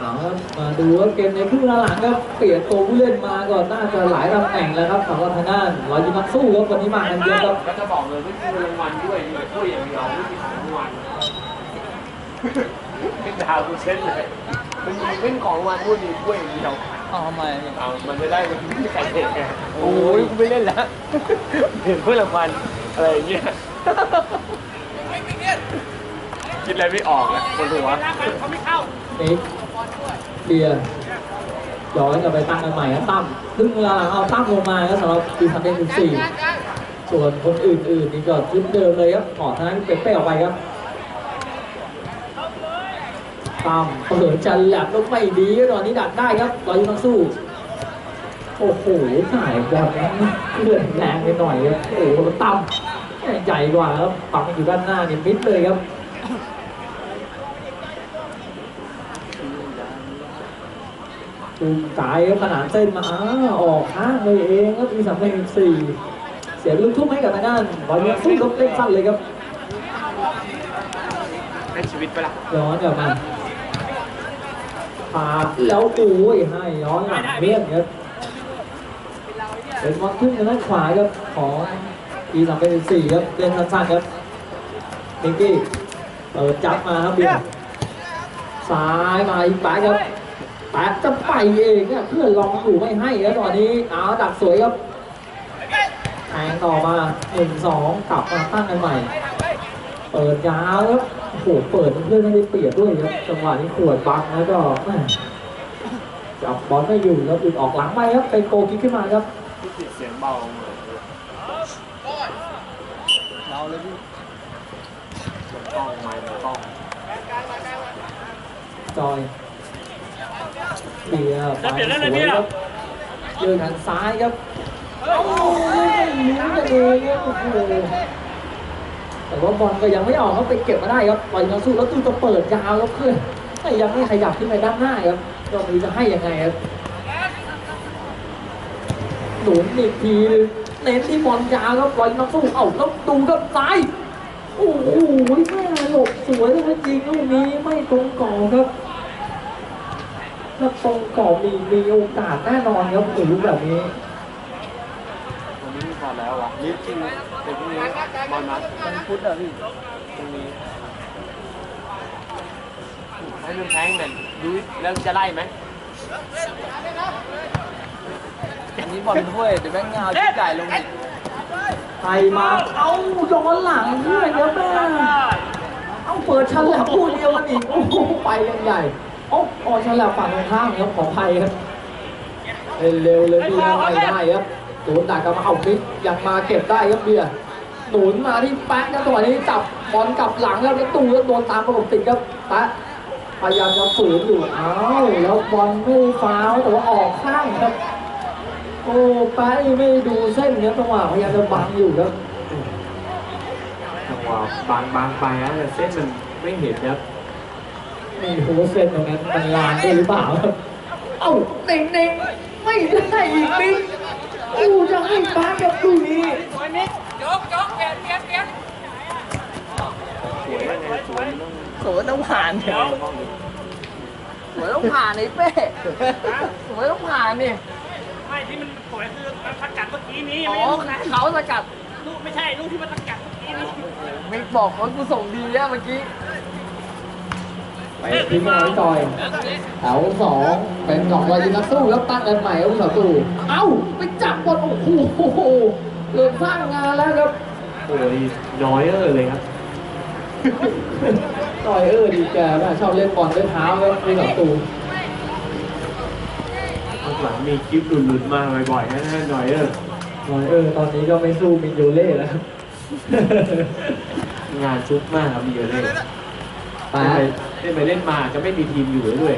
เอาครับมาดูว่าเกมในครึ่งหลังครับเปลี่ยนตัวผู้เล่นมาก่อนน่าจะหลายตำแหน่งแล้วครับสำหรับทางด้านรอยยิงนักสู้ครับวันนี้มากันเยอะครับก็จะบอกเลยไม่มีรางวัลด้วยมีแต่ถ้วยอย่างเดียวไม่มีของรางวัลเป็นดาวกูเช่นเลยมันมีเล่นของรางวัลด้วยมีถ้วยอย่างเดียวเอาทำไมพี่เอามันจะได้มันไม่มีใครเห็นไงโอ้ยกูไม่เล่นแล้วเห็นถ้วยรางวัลอะไรอย่างเงี้ยคิดอะไรไม่ออกนะคนหัวนิกเบียร์ย้อนกลับไปตั้งกันใหม่ครับตั้มครึ่งหลังเอาตั้มลงมาครับสำหรับปีพันเดนสิบสี่ส่วนคนอื่นๆนี่ก็ชุดเดิมเลยครับขอทางนั้นเป็นเป้ออกไปครับตั้มเปิดจันแหลบลงไม่ดีครับตอนนี้ดักได้ครับรอยยิงนักสู้โอ้โหสายแบอลนั้เลื่อนแรงไปหน่อยครับโอ้โหตั้มใหญ่กว่าครับปักอยู่ด้านหน้าเนี่ยมิดเลยครับ ตูม สายครับขนานเส้นมาอ้าวออกข้างเลยเองครับมีสามเองสี่เสียลูกทุ่มให้กับทางด้านบอลเมืองสู้ครับเล่นสั้นเลยครับให้ชีวิตไปละย้อนกลับมาพาแล้วโอ้ยให้ย้อนหลังเบี้ยงครับเป็นบอลขึ้นทางด้านขวาครับของอีสามเป็นสี่ครับเล่นสั้นๆครับมิกกี้เปิดจับมาครับเบียร์ซ้ายมาอีกแป๊ครับ แป๊จะไปเองเนี่ยเพื่อนลองอยู่ไม่ให้ครับตอนนี้เอาดักสวยครับแทงต่อมาหนึ่งสองกลับมาตั้งกันใหม่ เปิดยาวครับโอ้โหเปิดเพื่อนไม่ได้เปรียบด้วยครับจังหวะนี้ขวดบังแล้วก็แม่จับบอลไม่อยู่แล้วอึดออกหลังไปครับเป็นโกคิกขึ้นมาครับที่ติดเสียงเบาเหมือนเราเลยพี่มันกล้องไม้มันกล้องจอย เบียร์ไปสวยครับเดินทางซ้ายครับโอ้ยลุ้นกันเองครับโอ้โหแต่ว่าบอลก็ยังไม่ออกครับไปเก็บมาได้ครับปล่อยมาสู้แล้วตู้จะเปิดยาวแล้วเพื่อนแต่ยังไม่ขยับขึ้นไปด้านหน้าครับก็ไมีจะให้ยังไงครับหนุนอีกทีนึงเน้นที่บอลยาวครับบอลนักสู้เอ้าแล้วดูครับซ้ายโอ้โหแม่หลบสวยเลยจริงลูกนี้ไม่ตรงกรอบครับ ถ้าตรงกรอบมีมีโอกาสแน่นอนครับถึงลูกแบบนี้วันนี้มีพอแล้ววะนี่จริงเด็กพวกนี้บอลนัดมันพุทธอะพี่ตรงนี้ให้มันแทงหน่อยดูแล้วจะไล่ไหมอันนี้บอลถ้วยเดี๋ยวแม่งเงาที่ไก่ลงอีกไทยมา เอ้าย้อนหลังเพื่อนครับแม่เอาเปิดฉลับพูดเดียวกันอีกโอ้โหไปกันใหญ่ โอ้ออฉลับฝั่งตรงข้ามครับของไทยครับเร็วๆเลยพี่นะไม่ได้ครับโดนดักกลับมาเอาพลิกยังมาเก็บได้ครับเบียร์หนุนมาที่แป๊ะครับจังหวะนี้จับบอลกลับหลังแล้วแล้วตูแล้วโดนตามประกบติดครับแป๊ะพยายามจะฝืนอยู่อ้าวแล้วบอลไม่ฟาวล์แต่ว่าออกข้างครับ โอ้แป๊ะนี่ไม่ดูเส้นครับจังหวะพยายามจะบังอยู่ครับจังหวะบางบางไปนะแต่เส้นมันไม่เห็นครับไม่รู้ว่าเส้นตรงนั้นมันลานได้หรือเปล่าครับเอ้าเน่งเน่งไม่ได้อีกปิ๊กอู้จะให้ป้ากับลูกนี้สวยยังไงสวยมันต้องสวยต้องผ่านเนี่ยสวยต้องผ่านไอ้เป้สวยต้องผ่านนี่ไม่ที่มันสวยคือมันสกัดเมื่อกี้นี้อ๋อไม่ใช่เขาสกัดลูกไม่ใช่ลูกที่มันสกัดเมื่อกี้นี้มิกบอกว่ากูส่งดีอะเมื่อกี้ ไปทิ้งเอาไว้จอยแถวสองเป็นสองรอยยิงนักสู้แล้วตั้งกันใหม่ครับผู้ต่อสู้เอ้าไปจับบอลโอ้โหเริ่มสร้างงานแล้วครับโอ้ยน้อยเออเลยครับจอยเออดีแกน่าชอบเล่นบอลด้วยเท้าครับผู้ต่อสู้ข้างหลังมีคลิปหลุดๆมาบ่อยๆนะหน่อยเออจอยเออตอนนี้ก็ไม่สู้มินโยเล่แล้วครับงานชุกมากครับมีเยอะเลยไป เล่นไปเล่นมาจะไม่มีทีมอยู่ด้วย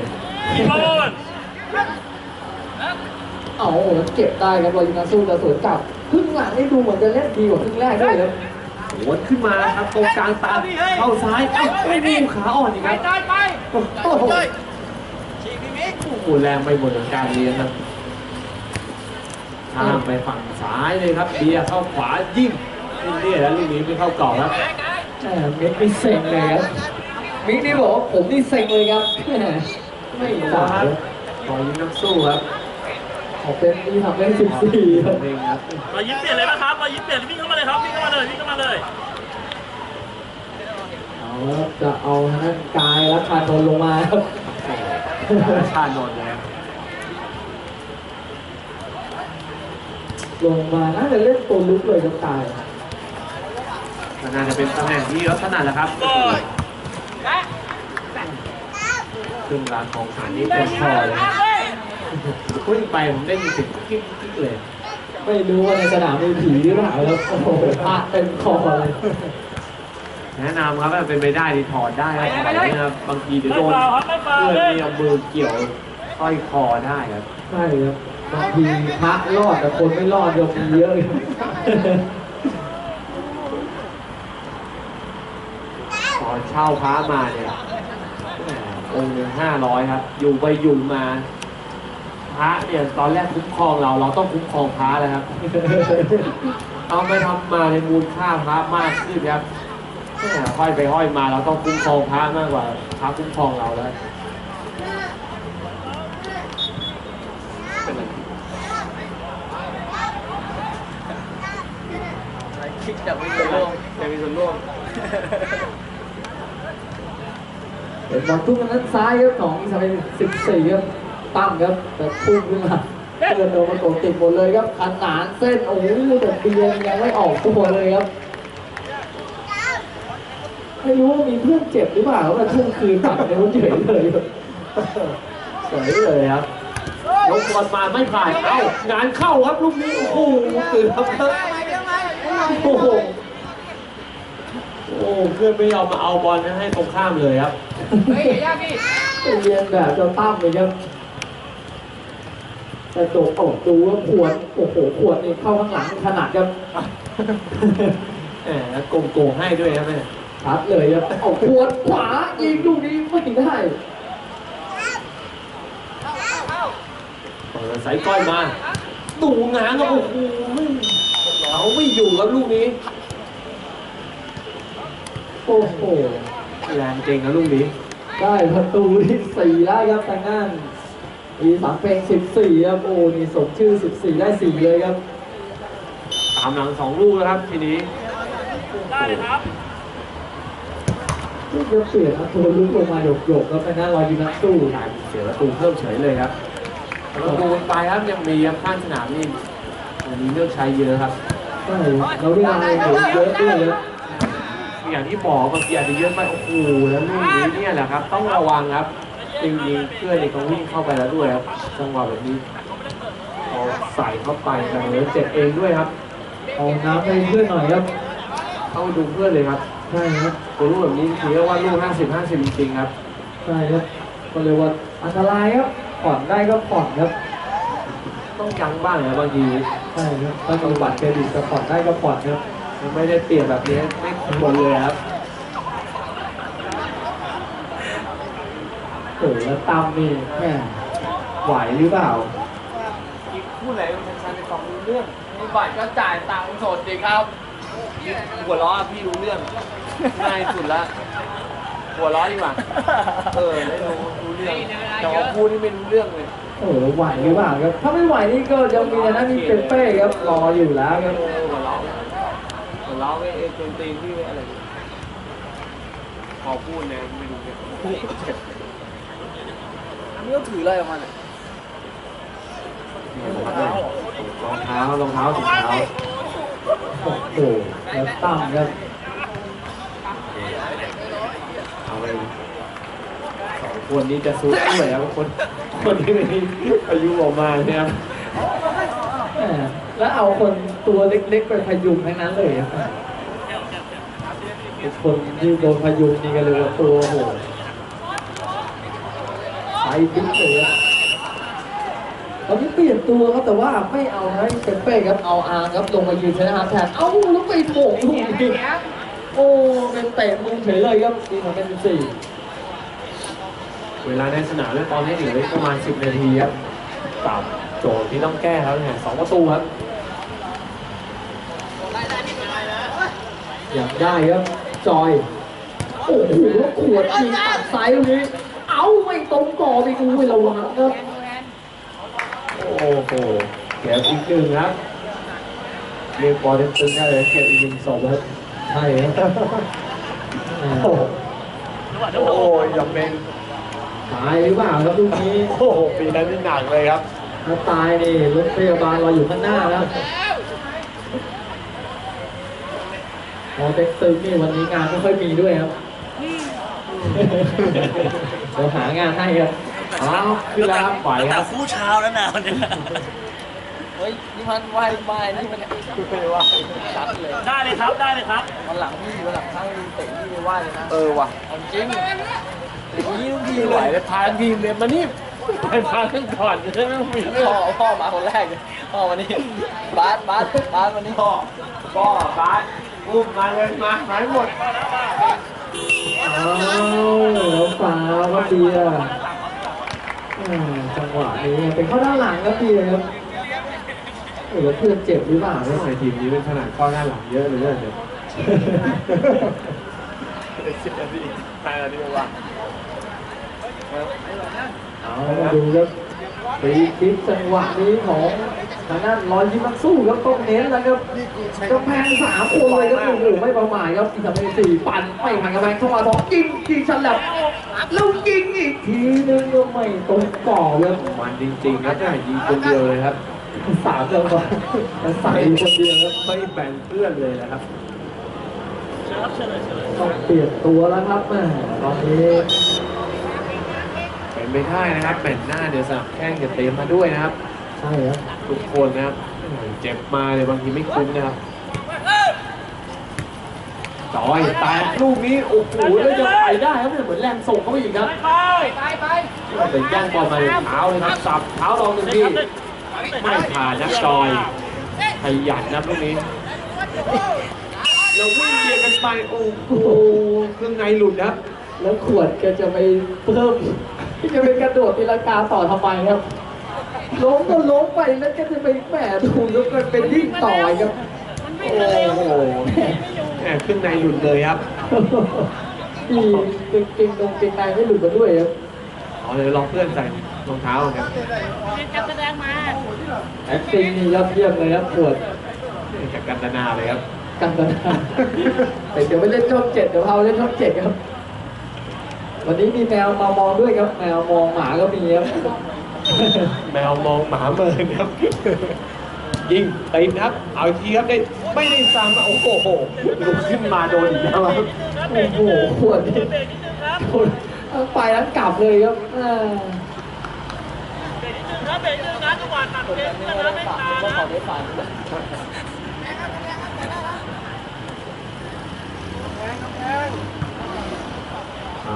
โดนเอาโอ้โหเก็บได้ครับรอยยิงนักสู้แต่สวนกลับครึ่งหลังนี่ดูเหมือนจะเล่นดีกว่าครึ่งแรกด้วยครับวนขึ้นมาครับตรงกลางตาเข้าซ้ายเอ้าไม่มีขาอ่อนอีกไปครับตายไปโอ้โหโอ้โหแรงไปหมดของการเลี้ยงครับข้ามไปฝั่งซ้ายเลยครับเบียร์เข้าขวายิงนี่แล้วลูกนี้ไม่เข้ากรอบครับแหมมิกนี่เซ็งเลยครับ มิกนี่บอกว่าผมนี่เซ็งเลยครับแหมไม่ขวาครับขอยิงนักสู้ครับออกเป็นที่ทำได้สิบสี่ครับเองครับเรายิ้มเปลี่ยนเลยนะครับเรายิ้มเปลี่ยนวิ่งเข้ามาเลยครับวิ่งเข้ามาเลยวิ่งเข้ามาเลยเอาแล้วจะเอาทางด้านกายและคานนลงมาครับชาโนนท์เลยครับลงมาน่าจะเล่นตัวลุกเลยครับกายก็น่าจะเป็นตำแหน่งที่ลักษณะแหละครับ โอ้ยขึ้นรางของสารนี้เป็นคอเลยพุ่งไปผมได้ยินเสียงกิ๊กกิ๊กเลย ไม่รู้ว่าในสนามมีผีหรือเปล่าครับโอ้โหพลาดเต็มคอเลยแนะนำครับถ้าเป็นไปได้ดีถอดได้ครับถอดนะครับบางทีเดี๋ยวไม่โดนเปล่าครับไม่เปล่าเพื่อนเฮ้ยมีเอามือเกี่ยวสร้อยคอได้ครับใช่ครับบางทีพระรอดแต่คนไม่รอดยังมีเยอะครับ ตอน เช่าพระมาเนี่ยแหมองค์หนึ่งห้าร้อยครับ อยู่ไปอยู่มาพระเนี่ยตอนแรกคุ้มครองเราเราต้องคุ้มครองพระแล้วครับ เอาไปทำมาในมูลค่าพระมากขึ้นครับแหมห้อยไปห้อยมาเราต้องคุ้มครองพระมากกว่าพระคุ้มครองเราแล้วเป็นไรคิดจากวิดีโอจะมีส่วนร่วม เป็นบอลทุ่มทางด้านซ้ายครับของอีสานเป็นสิบสี่ครับตั้งครับแต่พุ่งขึ้นมาเพื่อนโดนประตูติดหมดเลยครับขนานเส้นโอ้โหแต่เบียนยังไม่ออกตัวเลยครับไม่รู้ว่ามีเพื่อนเจ็บหรือเปล่าครับมาทุ่มคืนตัดในวันเฉยเลยครับเฉยเลยครับยกบอลมาไม่ผ่านเอ้างานเข้าครับลูกนี้โอ้โหเกือบครับโอ้โห โอ้เพื่อนไม่ยอมมาเอาบอลให้ตรงข้ามเลยครับเฮ้ยอย่ายากดิเรียนแบบเจะตั้มเลยครับแต่โดดออกดูว่าขวดโอ้โหขวดนี่เข้าข้างหลังขนาดครับแหมแล้วโกงโกงให้ด้วยครับแม่ชัดเลยครับเอาขวดขวายิงลูกนี้ไม่ได้เปิดสายก้อยมา ตูงานก็โอ้โหไม่เขาไม่อยู่ครับลูกนี้โอ้โหแรงจริงนะลูกนี้ได้ประตูที่สี่ได้ครับทางด้านอีสามเพลงสิบสี่ครับโอ้นี่สมชื่อสิบสี่ได้สี่เลยครับตามหลังสองลูกแล้วครับทีนี้ได้เลยครับลูกเดียวเปลี่ยนเอาตัวลุกลงมาหยกๆครับทางด้านรอยยิงนักสู้กลายเป็นเสียประตูเพิ่มเฉยเลยครับประตูไปครับยังมีครับข้างสนามนี่วันนี้เลือกใช้เยอะครับใช่ครับแล้วเวลาเหลือเยอะด้วยครับ อย่างที่บอกบางทีอาจจะเยอะไปโอ้โหแล้วลูกนี้เนี่ยแหละครับ ต้องระวังครับจริงๆเพื่อนเองก็วิ่งเข้าไปแล้วด้วยครับจังหวะแบบนี้เอาใส่เข้าไปแต่เหลือเจ็บเองด้วยครับเอาน้ำให้เพื่อนหน่อยครับเข้าไปดูเพื่อนเลยครับใช่ครับตัวลูกแบบนี้ถือว่าลูก50 50จริงๆครับใช่ครับก็เลยว่าอันตรายครับผ่อนได้ก็ผ่อนครับ ต้องยั้งบ้างนะบางทีใช่ครับถ้ามีบัตรเครดิตก็ผ่อนได้ก็ผ่อนครับไม่ได้เปลี่ยนแบบนี้ไม่ ควรเลยครับโอ้โหแล้วตามนี่แม่ไหวหรือเปล่าอีกคู่ไหนมันชันในสองรู้เรื่องมีบัตรก็จ่ายตังค์สดดีครับ หัวล้อพี่รู้เรื่องง่ายสุดละหัวเร้อยดีกว่าเออได้รู้รู้เรื่องแต่ว่าพูดนี่ไม่รู้เรื่องเลยโอ้โหไหวหรือเปล่าครับ ถ้าไม่ไหวนี่ก็ยังมีนะนี่เป็นเป้ครับรออยู่แล้วครับหัวเราะหัว เราะไม่เอ็นตีนตีนพี่ไม่อะไรพอพูดเนี่ยไม่รู้เนี่ยอันนี้ก็ถืออะไรออกมาเนี่ยรองเท้ารองเท้าถุงเท้าโอ้โหแล้วตั้มครับเอาไปสองคนนี้จะซุดด้วยครับคนคนที่มีอายุออกมาเนี่ยครับแหมแล้วเอาคนตัวเล็กๆไปพยุงทั้งนั้นเลยครับ คนที่โดนพยุงนี่ก็เลยว่าตัวโหดไปดิ้นเลยครับตอนนี้เปลี่ยนตัวครับแต่ว่าไม่เอาให้เป็นเป้ครับเอาอาร์ครับลงมายืนชนะฮาร์ดแทนเอ้าแล้วไปโถงลูกนี้โอ้เป็นเตะมุมเฉยเลยครับทีมของเป็นสี่เวลาในสนามเนี่ยตอนนี้เหลืออีกประมาณ 10 นาทีครับกับโจทย์ที่ต้องแก้ครับเนี่ยสองประตูครับอยากได้ครับ จอย โอ้โหแล้วขวดยิงตัดซ้ายตรงนี้เอาเอาไม่ตรงกรอบอีกอุ้ยระวังครับ โอ้โหเก็บอีกหนึ่งครับเรียกบอลเต็มตึงได้เลยเก็บอีกหนึ่งศพครับใช่ครับโอ้โหจังหวะเดี๋ยวโดโอ้นยยังเป็นตายหรือเปล่าครับลูกนี้โอ้โหปีนั้นนี่หนักเลยครับถ้าตายนี่รถพยาบาลรออยู่ข้างหน้าแล้ว พอเต็กตึงนี่วันนี้งานไม่ค่อยมีด้วยครับเดี๋ยวหางานให้ครับอ้าวขึ้นแล้วครับไหวตั้งคแต่รับคู่เช้าแล้วนะวันนี้เฮ้ยนี่มันไหวไหวนี่มันไม่ไหวชัดเลยได้เลยครับได้เลยครับวันหลังพี่วันหลังข้างพี่เตะพี่ไม่ไหวเลยนะเออว่ะเอาจริงอย่างนี้ทุกทีไม่เลไหวยเลยพาทีมเลยมานี่ไปพาขึ้นก่อนจะไม่มีพ่อพ่อมาคนแรกเลยพ่อวันนี้บาสบาสบาสวันนี้พ่อพ่อบาส อุ้มมาเลยมาหายหมดอ้าวแล้วฟาวครับเบียร์อ่าจังหวะนี้เป็นเข้าด้านหลังครับเบียร์ครับโอ้แล้วเพื่อนเจ็บหรือเปล่าทำไมทีมนี้เป็นขนาดข้อหน้าหลังเยอะเลยเนี่ยสิบนาทีแปดนาทีว่ะเอามาดูครับฟรีคิกจังหวะนี้ของ ทางด้านร้อยยิ้มนักสู้ครับต้องเน้นแล้วครับกำแพงสามคนเลยครับโอ้โหไม่ประมาทครับอีกสามสี่ปั่นไม่ผ่านกำแพงเข้ามาสองยิงยิงฉลับแล้วยิงอีกทีนึงก็ไม่ตรงกรอบครับมันจริงๆครับเนี่ยยิงคนเดียวเลยครับสามจังหวะแล้วใส่คนเดียวครับไม่แบ่งเพื่อนเลยนะครับเชิญครับเชิญเลยเชิญเลยต้องเปลี่ยนตัวแล้วครับแม่ตอนนี้เป็นไม่ได้นะครับแมตช์หน้าเดี๋ยวสนับแข้งจะเตรียมมาด้วยนะครับ ใช่ครับทุกคนนะครับเจ็บมาเนี่ยบางทีไม่คุ้มนะครับจอยแตกลูกนี้โอ้โหแล้วจะไปได้ครับเนี่ยเหมือนแรงส่งเข้าไปอีกครับไปไปเป็นแย่งบอลมาเลยเท้าเลยครับสับเท้าลองหนึ่งทีไม่ผ่านนะจอยขยันนะลูกนี้เราวิ่งเบียดกันไปโอ้โหเครื่องในหลุดครับแล้วขวดแกจะไปเพิ่มจะไปกระโดดตีลังกาต่อทำไมครับ ล้มก็ล้มไปแล้วแกจะไปแหมถูกแล้วก็เป็นยิ่งต่อยครับโอ้โหแหมขึ้นในหลุดเลยครับดีเก่งเก่งตรงเก่งในไม่หลุดมาด้วยครับเอาเลยลองเพื่อนใส่รองเท้าครับจับแสดงมาแอคติ้งนี่ยอดเยี่ยมเลยครับขวดจากกันตนาเลยครับกันตนาแต่เดี๋ยวไปเล่นช่องเจ็ดเดี๋ยวพาไปเล่นช่องเจ็ดครับ วันนี้มีแมวมามองด้วยครับ แมวมองหมาก็มีครับ แมวมองหมาเมินครับ ยิงติดครับ เอาอีกทีครับได้ไม่ได้ซ้ำโอ้โหลุกขึ้นมาโดนอีกแล้วครับโอ้โหขวดนี่เบรกนิดนึงครับขวดทั้งไปทั้งกลับเลยครับอ่าเบรกนิดนึงครับเบรกนิดนึง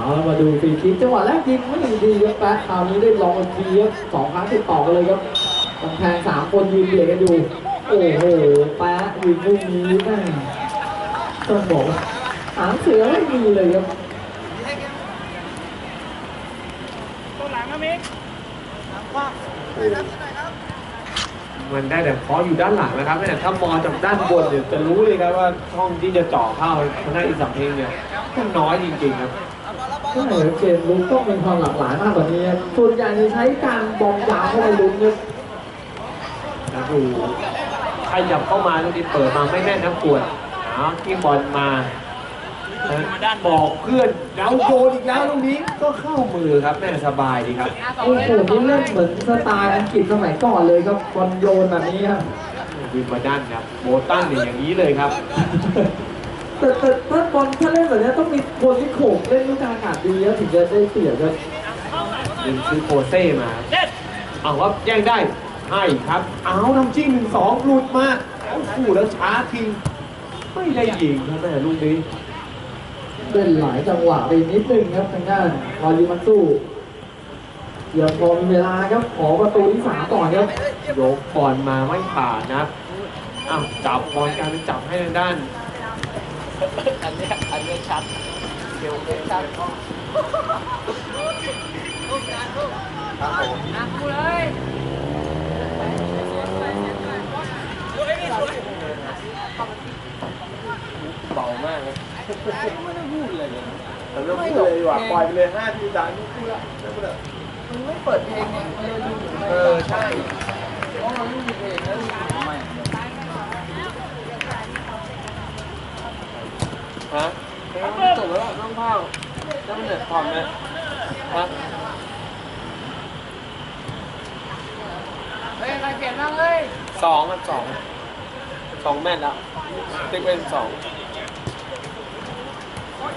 นะจังหวะตัดเกมนะไม่ตาก็ขอนะได้ฟังเอาละมาดูฟรีคิกจังหวะแรกยิงไม่ดีครับแป๊ะคราวนี้ได้ลองอีกทีครับสองครั้งติดต่อกันเลยครับกำแพงสามคนยืนเบียดกันอยู่ โอ้โหแป๊ะยิงลูกนี้แม่ต้องบอกว่าหางเสือไม่มีเลยครับตัวหลังนะมิกมันได้แต่เพาะอยู่ด้านหลังนะครับเนี่ยถ้ามองจากด้านบนเนี่ยจะรู้เลยครับว่าช่องที่จะเจ่อเข้าทางด้านอีกสัมเพลงเนี่ยมันน้อยจริงๆครับ ใช่ครับเกมลุกต้องมีความหลากหลายมากกว่านี้ครับส่วนใหญ่จะใช้การบอลยาวเข้าไปลุกครับแล้วดูขยับเข้ามาลูกนี้เปิดมาไม่แม่นนะปวดเอาที่บอลมาบอกเพื่อนแล้วโยนอีกแล้วลูกนี้ก็เข้ามือครับแม่สบายดีครับโอ้โหนี่เล่นเหมือนสไตล์อังกฤษสมัยก่อนเลยครับบอลโยนแบบนี้ครับวินมาด้านครับโบตันเนี่ยอย่างนี้เลยครับ แต่แต่ถ้าบอลถ้าเล่นแบบนี้ต้องมีคนที่โขกเล่นลูกกลางอากาศดีครับถึงจะได้เปรียบครับดึงซื้อโคเซ่มาเด็ดเอาครับแย่งได้ให้ครับ เอาน้ำจิ้มหนึ่งสองหลุดมาโอ้โหแล้วช้าทิ้งไม่ได้ยิงครับแม่ลูกนี้เล่นหลายจังหวะไปนิดนึงครับทางด้านรอยูมันสู้เดี๋ยวพอมีเวลาครับขอประตูที่สามก่อนครับยกบอลมาไม่ผ่านนะครับอ้าวจับบอลกลารเป็นจับให้ทางด้าน อันนี้อันนี้ชัดเดี๋ยวเดี๋ยวชัดเลยเบามากเลยไม่ได้พูดเลยเลยแต่เรื่องพูดเลยว่าปล่อยไปเลยห้าทีสามนี่พูดละไม่พูดละมันไม่เปิดเพลงเนี่ยเอยู่เออใช่เพราะมันไม่มีเพลงแล้วทำไม ฮะจบแล้วต้องเผาแล้วมันเดือดผ่อนไหมฮะเฮ้ยใครเปลี่ยนบ้างเฮ้ยสองครับสองสองแมตช์แล้วติ๊กเป็นสองโอ้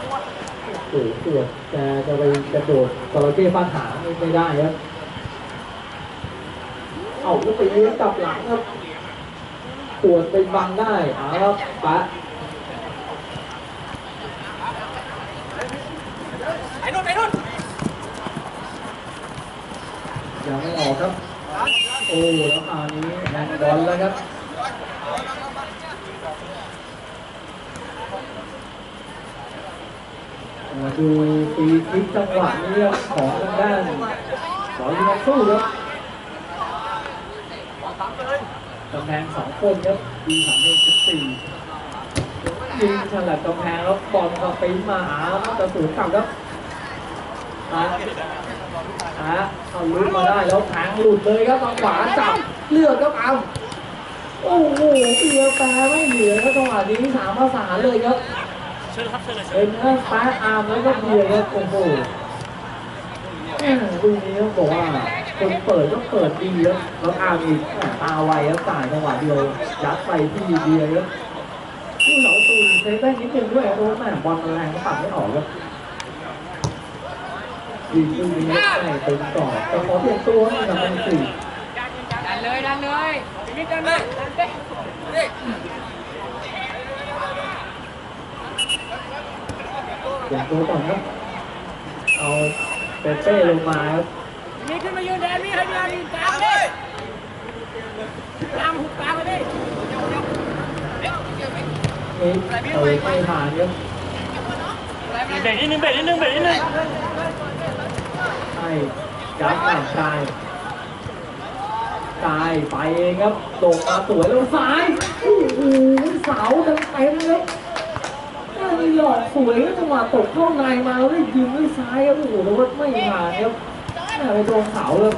โหเกือบจะจะไปกระโดดจระเข้ฟาดหางไม่ได้ครับเอาก็ไปเลี้ยงกลับหลังครับปวดไปบังได้เอาครับปะ ไอ้นุ่นไอ้นุ่น ยังไม่ อกครับ โอ้แล้วคราวนี้แมนบอลแล้วครับมาดูปีคลิกจังหวะนี้ของทางด้านบอลมาสู้ครับกำแพงสองคนครับปีสามเอ็สิบสี่ยิงฉลับกำแพงแล้วบอลก็ปีนมาหาแล้วจะสูงกลับครับะอะเอาลุกมาได้แล้วแทงหลุดเลยครับทางขวาจับเลือกครับอ้ำโอ้โหเบียร์แปรไม่เหลือครับจังหวะนี้สามภาษานเลยครับเชิญครับเชิญเลยเป็นทั้งฟ้าอาร์มแล้วก็เบียร์ครับโอ้โหแม่ลูกนี้ต้องบอกว่าคนเปิดก็เปิดดีครับแล้วอาร์มอีกแม่ตาไวครับจ่ายจังหวะเดียวยัดไปที่เบียร์ครับผู้เหลาตูนเซฟได้นิดนึงด้วยครับเพราะว่าแม่บอลมันแรงก็ปัดไม่ออกครับ ยิงลูกนี้ไม่เต็มต่อแต่ขอเปลี่ยนตัวให้ทำเป็นสี่ดันเลยดันเลยมิดกันเลยดันเต้อยนตัวก่อนครับ เอาเปเป้ลงมาครับมีขึ้นมายืนแดนมีให้เวลายืนกลางเลยตามหุบกลางเลยดิเอ้ยเออไม่ผ่านครับเบรกนิดนึงเบรกนิดนึงเบรกนิดนึง ยับอ่างกายกายไปเองครับตกมาสวยแล้วซ้ายโอ้โหเสาเต็มเต็มเลยหลอกสวยจังหวะตกเข้าในมาแล้วได้ยิงด้วยซ้ายครับโอ้โหแต่ว่าไม่ผ่านครับไปโดนเสาเลย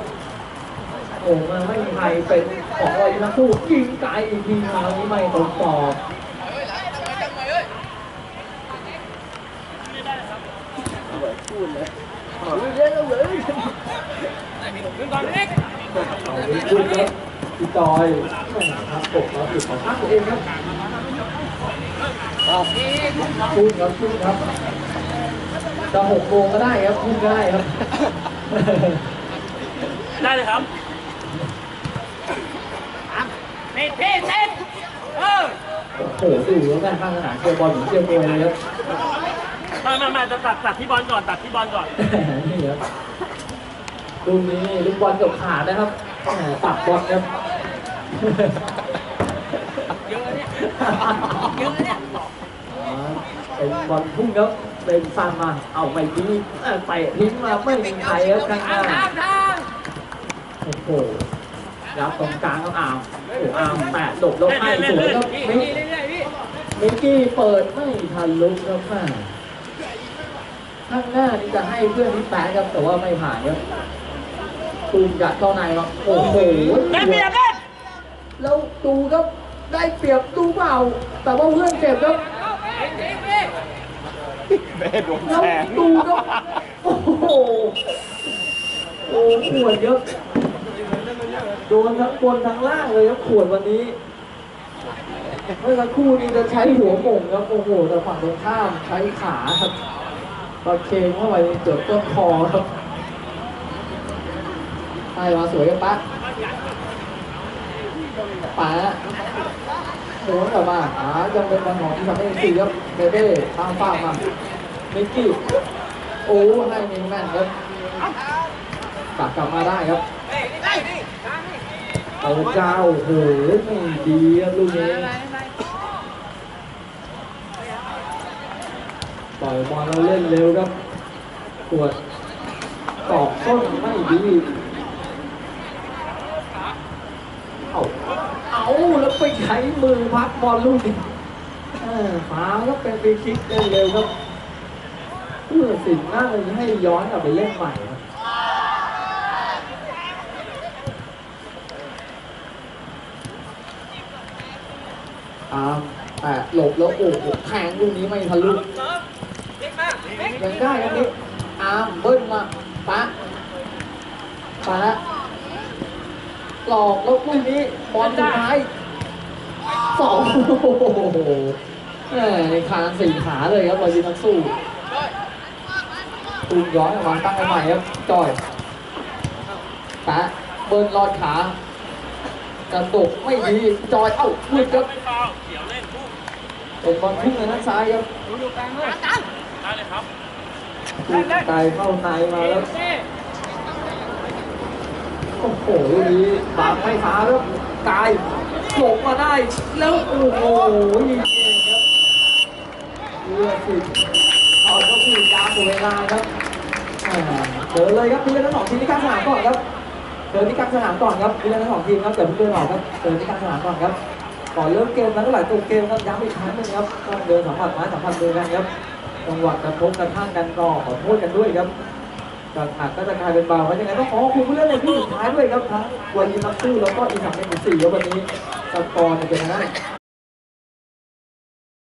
โอ้มาไม่มีใครเป็นของอะไรนักสู้ยิงไกลอีกทีคราวนี้ไม่ตรงต่อขึ้นก่อนนิดเอา ไปขึ้นครับพี่จอยแม่ครับตกแล้วผิดของข้างตัวเองครับพุ่งครับพุ่งครับจะหกโมงก็ได้ครับพุ่งก็ได้ครับได้เลยครับเน็ตพี่เซ็ตเออโอ้โหดูแล้วแม่ข้างสนามเชียร์บอลเหมือนเชียร์มวยเลยครับ มามามาจะตัดตัดที่บอลก่อนตัดที่บอลก่อนนี่ครับลูกนี้ลูกบอลเกือบขาดนะครับแหมตัดบอลครับเยอะเนี่ยเยอะเนี่ยอ๋อเป็นบอลพุ่งครับเป็นฟันมา เอาไปทิ้งเอ่อเตะทิ้งมาไม่มีใครครับข้างหน้าทางทางโอ้โหรับตรงกลางครับอามโอ้อามแปะหลบแล้วให้สวยครับพี่มิพี่เรื่อยๆพี่มิกกี้เปิดไม่ทันลุกครับแม่ ข้างหน้านี่จะให้เพื่อนที่แปะครับแต่ว่าไม่ผ่านครับตูมยัดเข้าในมาโอ้โหได้เปรียบเล่นแล้วดูครับได้เปรียบดูเปล่า แต่ว่าเพื่อนเจ็บครับเบสโดนแล้วแทงดูครับโอ้โหโอ้ขวดเยอะโดนทั้งบนทั้งล่างเลยครับขวดวันนี้เมื่อสักครู่นี้จะใช้หัวหม่งครับโอ้โหแต่ฝั่งตรงข้ามใช้ขาครับ ตะเคงเข้าไปเกือบต้นคอครับใช่มาสวยกันปะป๋าหมุนกลับมาอ่ายังเป็นบอลของที่ทำให้สี่ครับเบเบ้ตามฟามามิกกี้โอ้ให้มินแมนครับกลับกลับมาได้ครับเอาเจ้าโอ้โหดีครับลูกนี้ปล่ อยบอลเราเล่นเร็วครับปวดตอกส้นไม่ดี เอาเอาแล้วไปใช้มือพักบอลลูกนี้ฟ้าแล้วเป็นฟรีคิกได้เร็วครับตผู้ตัดสินน่าจะให้ย้อนกลับไปเล่นใหม่ครับอาแต่หลบแล้วโอ้โหแทงลูกนี้ไม่ทะลุ ยังได้ครับนี่อามเบิ้ลมาปะปะหลอกแล้วลูกนี้บอลสุดท้ายสองโอ้โหแหมในคานสี่ขาเลยครับบอลยิงนักสู้ตูนย้อนออกมาตั้งใหม่ครับจอยปะเบิ้ลลอดขากระดกไม่ดีจอยเอ้ามืดครับเป็นบอลพุ่งในด้านซ้าย ครับตูนไกลเข้าในมาแล้ว โอ้โหลูกนี้บางไม่ฟ้าแล้วกายหลบมาได้ แล้วโอ้โหยิงเองครับเลือดสิเอาก็คือยาหมดเวลาครับแหม่เดินเลยครับพี่เล่นทั้งสองทีมที่กลางสนามก่อนครับเดินที่กลางสนามก่อนครับพี่เล่นทั้งสองทีมครับเดี๋ยวเพิ่เดินออกครับเดินที่กลางสนามก่อนครับก่อนเริ่มเกมแล้วก็หลายตัวเกมครับย้ำอีกครั้งนึงครับต้องเดินสัมผัสไม้สัมผัสมือกันครับ จังหวะกระทบกระทั่งกันก็ขอโทษกันด้วยครับจากหนักก็จะกลายเป็นเบาเพราะยังไงต้องขอขอคุณผู้เล่นในที่สุดท้ายด้วยครับทั้งวันยินักสู้แล้วก็อีกสามเป็นสี่ครับวันนี้สกอร์จะเป็นทางไง